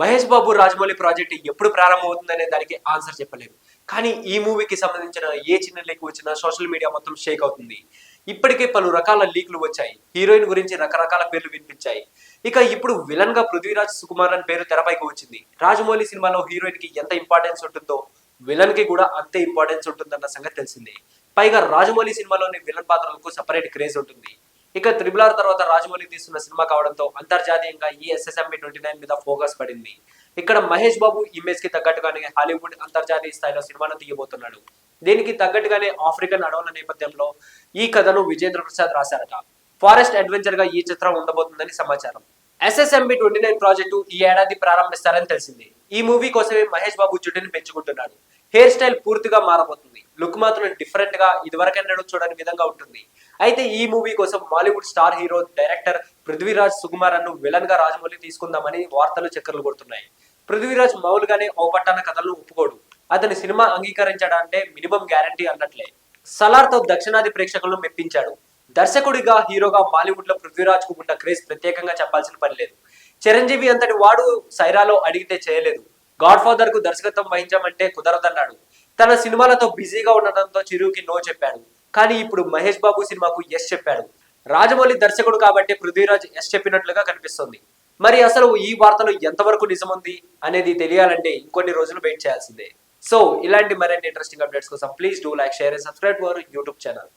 Mahesh Babu Rajamouli project ఎప్పుడు ప్రారంభమవుతుందనే దానికి answer చెప్పలేము కానీ ఈ మూవీకి సంబంధించిన ఏ చిన్న లీక్ వచ్చినా సోషల్ మీడియా మొత్తం షేక్ అవుతుంది. ఇప్పటికే పలు రకాల లీక్లు వచ్చాయి. హీరోయిన్ గురించి రకరకాల పేర్లు వినిపించాయి. ఇక ఇప్పుడు విలన్గా పృథ్వీరాజ్ సుకుమార్ అని పేరు తెరపైకి వచ్చింది. రాజమౌళి సినిమాలో హీరోయిన్కి ఎంత ఇంపార్టెన్స్ ఉంటుందో విలన్కి కూడా అంతే ఇంపార్టెన్స్ ఉంటుందన్న సంగతి తెలిసిందే. పైగా రాజమౌళి సినిమాలోని విలన్ పాత్రలకు సపరేట్ క్రేజ్ ఉంటుంది. ఇక త్రిబుల్ ఆర్ తర్వాత రాజమౌళి తీస్తున్న సినిమా కావడంతో అంతర్జాతీయంగా ఈ ఎస్ఎస్ఎంబి ట్వంటీ నైన్ మీద ఫోకస్ పడింది. ఇక్కడ మహేష్ బాబు ఇమేజ్కి తగ్గట్టుగానే హాలీవుడ్ అంతర్జాతీయ స్థాయిలో సినిమాను తీయబోతున్నాడు. దీనికి తగ్గట్టుగానే ఆఫ్రికన్ అడవుల నేపథ్యంలో ఈ కథను విజేంద్ర ప్రసాద్ రాశారట. ఫారెస్ట్ అడ్వెంచర్గా ఈ చిత్రం ఉండబోతుందని సమాచారం. ఎస్ఎస్ఎంబి ట్వంటీ నైన్ ప్రాజెక్టు ఈ ఏడాది ప్రారంభిస్తారని తెలిసింది. ఈ మూవీ కోసమే మహేష్ బాబు జుట్టుని పెంచుకుంటున్నాడు. హెయిర్ స్టైల్ పూర్తిగా మారబోతుంది. లుక్ మాత్రం డిఫరెంట్గా ఇదివరకెన్నడూ చూడని విధంగా ఉంటుంది. అయితే ఈ మూవీ కోసం Bollywood star hero director Prithviraj Sukumar అను విలన్గా రాజమౌళి తీసుకుందామని వార్తలు చక్కర్లు కొడుతున్నాయి. పృథ్వీరాజ్ మామూలుగానే ఓ పట్టాన కథలను ఒప్పుకోడు. అతని సినిమా అంగీకరించడంటే మినిమం గ్యారంటీ అన్నట్లే. సలార్తో దక్షిణాది ప్రేక్షకులను మెప్పించాడు. దర్శకుడిగా హీరోగా బాలీవుడ్లో పృథ్వీరాజ్కు ఉన్న క్రేజ్ ప్రత్యేకంగా చెప్పాల్సిన పని లేదు. చిరంజీవి అంతటి వాడు సైరాలో అడిగితే చేయలేదు. గాడ్ ఫాదర్కు దర్శకత్వం వహించామంటే కుదరదన్నాడు. తన సినిమాలతో బిజీగా ఉండడంతో చిరుకి నో చెప్పాడు. కానీ ఇప్పుడు మహేష్ బాబు సినిమాకు ఎస్ చెప్పాడు. రాజమౌళి దర్శకుడు కాబట్టి పృథ్వీరాజ్ ఎస్ చెప్పినట్లుగా కనిపిస్తోంది. మరి అసలు ఈ వార్తలు ఎంతవరకు నిజముంది అనేది తెలియాలంటే ఇంకొన్ని రోజులు వెయిట్ చేయాల్సిందే. సో ఇలాంటి మరిన్ని ఇంట్రెస్టింగ్ అప్డేట్స్ కోసం please do like share and subscribe our YouTube channel